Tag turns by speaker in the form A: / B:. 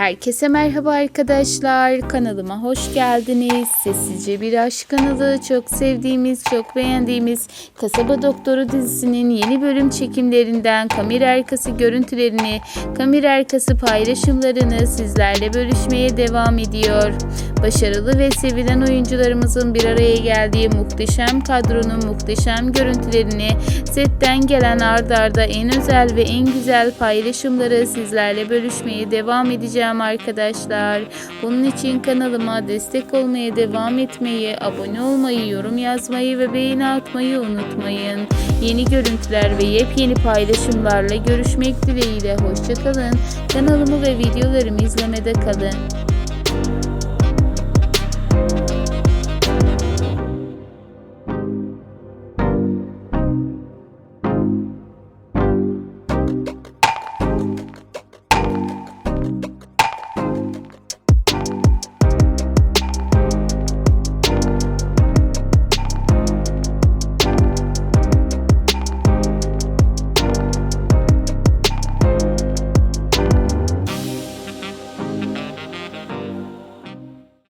A: Herkese merhaba arkadaşlar. Kanalıma hoş geldiniz. Sessizce bir aşk kanalı. Çok sevdiğimiz, çok beğendiğimiz Kasaba Doktoru dizisinin yeni bölüm çekimlerinden kamera arkası görüntülerini, kamera arkası paylaşımlarını sizlerle bölüşmeye devam ediyor. Başarılı ve sevilen oyuncularımızın bir araya geldiği muhteşem kadronun muhteşem görüntülerini setten gelen ard arda en özel ve en güzel paylaşımları sizlerle bölüşmeye devam edeceğim arkadaşlar. Bunun için kanalıma destek olmaya devam etmeyi, abone olmayı, yorum yazmayı ve beğeni atmayı unutmayın. Yeni görüntüler ve yepyeni paylaşımlarla görüşmek dileğiyle. Hoşçakalın. Kanalımı ve videolarımı izlemede kalın.